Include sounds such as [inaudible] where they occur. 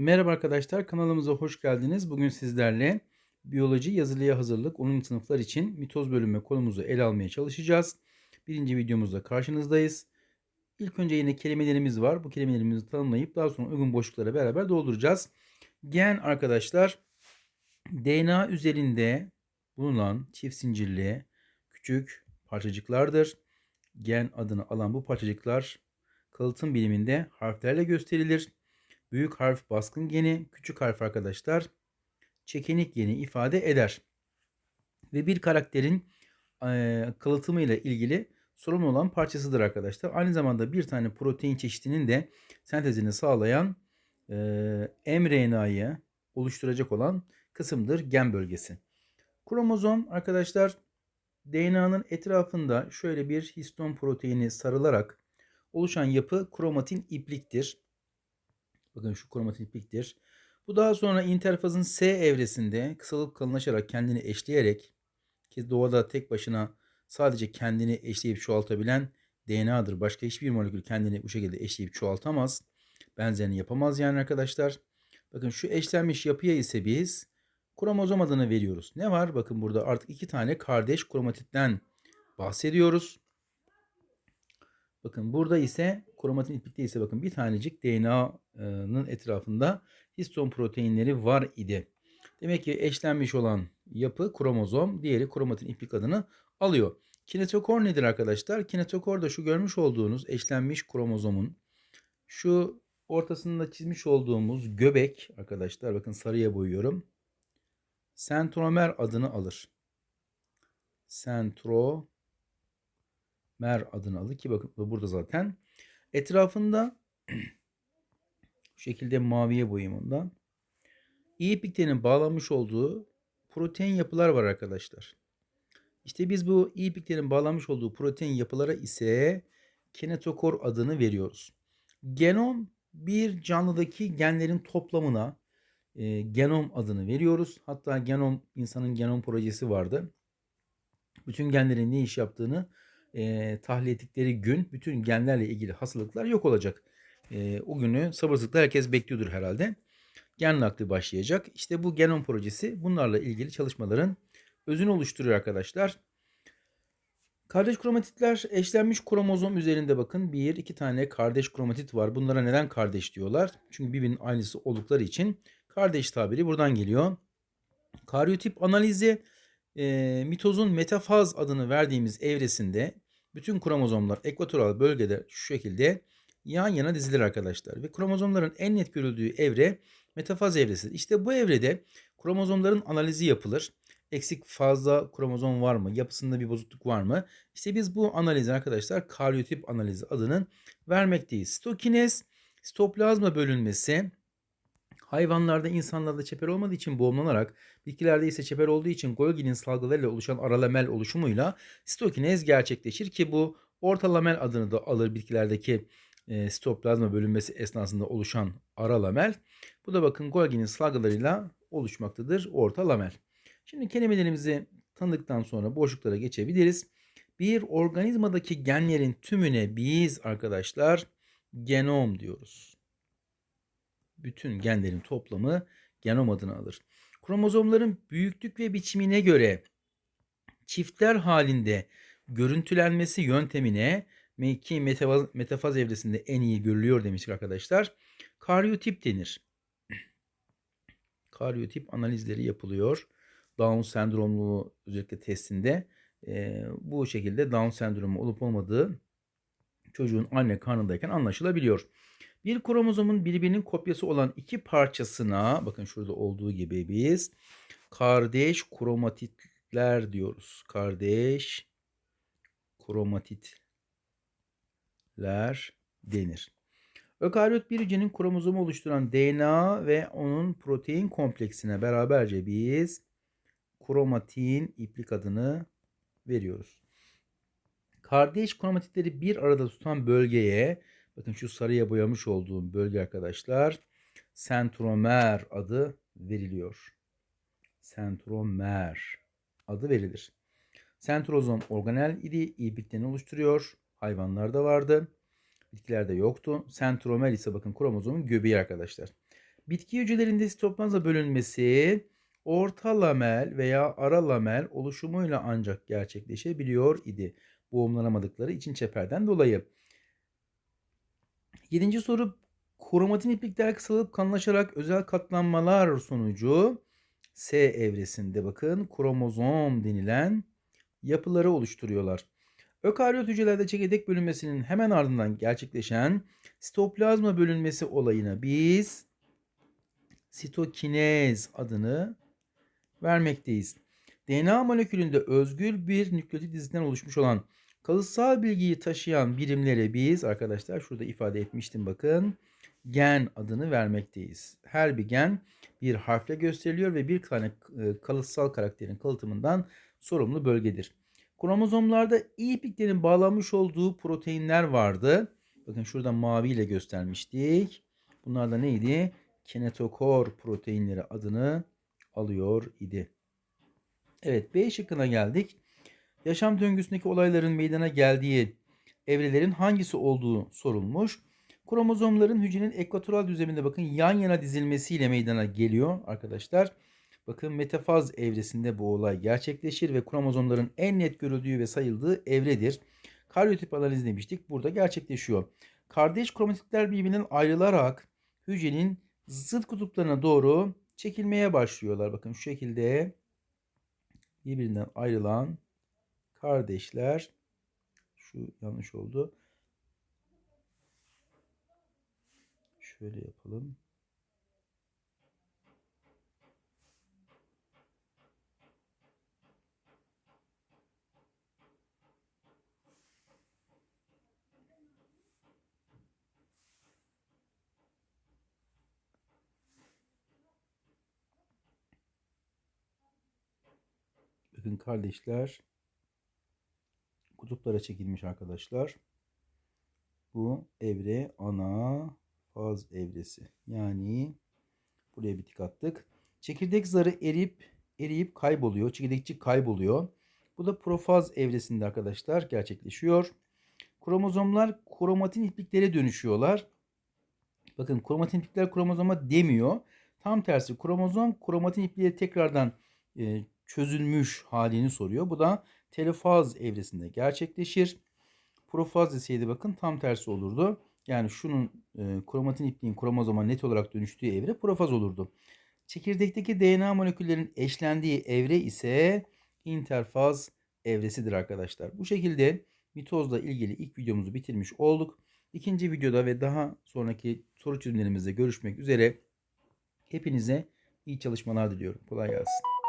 Merhaba arkadaşlar, kanalımıza hoş geldiniz. Bugün sizlerle biyoloji yazılıya hazırlık 10. sınıflar için mitoz bölünme konumuzu ele almaya çalışacağız. Birinci videomuzda karşınızdayız. İlk önce yine kelimelerimiz var. Bu kelimelerimizi tanımlayıp daha sonra uygun boşluklara beraber dolduracağız. Gen arkadaşlar DNA üzerinde bulunan çift zincirli küçük parçacıklardır. Gen adını alan bu parçacıklar kalıtım biliminde harflerle gösterilir. Büyük harf baskın geni, küçük harf arkadaşlar çekenik geni ifade eder. Ve bir karakterin e, kalıtımı ile ilgili sorumlu olan parçasıdır arkadaşlar. Aynı zamanda bir tane protein çeşidinin de sentezini sağlayan e, mRNA'yı oluşturacak olan kısımdır gen bölgesi. Kromozom arkadaşlar DNA'nın etrafında şöyle bir histon proteini sarılarak oluşan yapı kromatin ipliktir. Bakın şu kromatin ipliktir. Bu daha sonra interfazın S evresinde kısalıp kalınlaşarak kendini eşleyerek ki doğada tek başına sadece kendini eşleyip çoğaltabilen DNA'dır. Başka hiçbir molekül kendini bu şekilde eşleyip çoğaltamaz. Benzerini yapamaz yani arkadaşlar. Bakın şu eşlenmiş yapıya ise biz kromozom adını veriyoruz. Ne var? Bakın burada artık iki tane kardeş kromatitten bahsediyoruz. Bakın burada ise kromatin iplikte ise bakın bir tanecik DNA'nın etrafında histon proteinleri var idi. Demek ki eşlenmiş olan yapı kromozom, diğeri kromatin iplik adını alıyor. Kinetokor nedir arkadaşlar? Kinetokor da şu görmüş olduğunuz eşlenmiş kromozomun şu ortasında çizmiş olduğumuz göbek arkadaşlar bakın sarıya boyuyorum. Sentromer adını alır. Sentro mer adını aldı ki bakın burada zaten. Etrafında [clears throat] bu şekilde maviye. İyi ipliklerin bağlanmış olduğu protein yapılar var arkadaşlar. İşte biz bu iyi ipliklerin bağlanmış olduğu protein yapılara ise kinetokor adını veriyoruz. Genom bir canlıdaki genlerin toplamına e, genom adını veriyoruz. Hatta genom insanın genom projesi vardı. Bütün genlerin ne iş yaptığını e, tahlil ettikleri gün bütün genlerle ilgili hastalıklar yok olacak. E, o günü sabırsızlıkla herkes bekliyordur herhalde. Gen nakli başlayacak. İşte bu genom projesi bunlarla ilgili çalışmaların özünü oluşturuyor arkadaşlar. Kardeş kromatitler eşlenmiş kromozom üzerinde bakın bir iki tane kardeş kromatit var. Bunlara neden kardeş diyorlar? Çünkü birbirinin aynısı oldukları için kardeş tabiri buradan geliyor. Karyotip analizi e, mitozun metafaz adını verdiğimiz evresinde bütün kromozomlar ekvatoral bölgede şu şekilde yan yana dizilir arkadaşlar. Ve kromozomların en net görüldüğü evre metafaz evresidir. İşte bu evrede kromozomların analizi yapılır. Eksik fazla kromozom var mı? Yapısında bir bozukluk var mı? İşte biz bu analizi arkadaşlar karyotip analizi adının vermekteyiz. Stokinez, sitoplazma bölünmesi Hayvanlarda insanlarda çeper olmadığı için boğumlanarak, bitkilerde ise çeper olduğu için Golgi'nin salgılarıyla oluşan aralamel oluşumuyla sitokinez gerçekleşir ki bu ortalamel adını da alır bitkilerdeki e, sitoplazma bölünmesi esnasında oluşan aralamel. Bu da bakın Golgi'nin salgılarıyla oluşmaktadır ortalamel. Şimdi kelimelerimizi tanıdıktan sonra boşluklara geçebiliriz. Bir organizmadaki genlerin tümüne biz arkadaşlar genom diyoruz bütün genlerin toplamı genom adını alır. Kromozomların büyüklük ve biçimine göre çiftler halinde görüntülenmesi yöntemine ki metafaz, metafaz evresinde en iyi görülüyor demiştik arkadaşlar. Karyotip denir. Karyotip analizleri yapılıyor. Down sendromlu özellikle testinde e, bu şekilde Down sendromu olup olmadığı çocuğun anne karnındayken anlaşılabiliyor. Bir kromozomun birbirinin kopyası olan iki parçasına bakın şurada olduğu gibi biz kardeş kromatitler diyoruz. Kardeş kromatitler denir. Ökaryot bir hücrenin kromozomu oluşturan DNA ve onun protein kompleksine beraberce biz kromatin iplik adını veriyoruz. Kardeş kromatitleri bir arada tutan bölgeye Bakın şu sarıya boyamış olduğum bölge arkadaşlar sentromer adı veriliyor. Sentromer adı verilir. Sentrozom organel idi. İyi oluşturuyor. Hayvanlarda vardı. Bitkilerde yoktu. Sentromer ise bakın kromozomun göbeği arkadaşlar. Bitki hücrelerinde sitoplazma bölünmesi orta lamel veya ara lamel oluşumuyla ancak gerçekleşebiliyor idi. Boğumlanamadıkları için çeperden dolayı. Yedinci soru kromatin iplikler kısalıp kanlaşarak özel katlanmalar sonucu S evresinde bakın kromozom denilen yapıları oluşturuyorlar. Ökaryot hücrelerde çekirdek bölünmesinin hemen ardından gerçekleşen sitoplazma bölünmesi olayına biz sitokinez adını vermekteyiz. DNA molekülünde özgür bir nükleotit dizisinden oluşmuş olan kalıtsal bilgiyi taşıyan birimlere biz arkadaşlar şurada ifade etmiştim bakın gen adını vermekteyiz. Her bir gen bir harfle gösteriliyor ve bir tane e, kalıtsal karakterin kalıtımından sorumlu bölgedir. Kromozomlarda iyi ipliklerin bağlanmış olduğu proteinler vardı. Bakın şurada mavi ile göstermiştik. Bunlar da neydi? Kinetokor proteinleri adını alıyor idi. Evet B şıkkına geldik. Yaşam döngüsündeki olayların meydana geldiği evrelerin hangisi olduğu sorulmuş. Kromozomların hücrenin ekvatoral düzleminde bakın yan yana dizilmesiyle meydana geliyor arkadaşlar. Bakın metafaz evresinde bu olay gerçekleşir ve kromozomların en net görüldüğü ve sayıldığı evredir. Karyotip analiz demiştik. Burada gerçekleşiyor. Kardeş kromatitler birbirinden ayrılarak hücrenin zıt kutuplarına doğru çekilmeye başlıyorlar. Bakın şu şekilde birbirinden ayrılan kardeşler şu yanlış oldu. Şöyle yapalım. Bakın kardeşler kutuplara çekilmiş arkadaşlar. Bu evre ana faz evresi. Yani buraya bir tik attık. Çekirdek zarı erip eriyip kayboluyor. Çekirdekçik kayboluyor. Bu da profaz evresinde arkadaşlar gerçekleşiyor. Kromozomlar kromatin ipliklere dönüşüyorlar. Bakın kromatin iplikler kromozoma demiyor. Tam tersi kromozom kromatin ipliğe tekrardan e, çözülmüş halini soruyor. Bu da telofaz evresinde gerçekleşir. Profaz deseydi bakın tam tersi olurdu. Yani şunun e, kromatin ipliğin kromozoma net olarak dönüştüğü evre profaz olurdu. Çekirdekteki DNA moleküllerin eşlendiği evre ise interfaz evresidir arkadaşlar. Bu şekilde mitozla ilgili ilk videomuzu bitirmiş olduk. İkinci videoda ve daha sonraki soru çözümlerimizde görüşmek üzere. Hepinize iyi çalışmalar diliyorum. Kolay gelsin.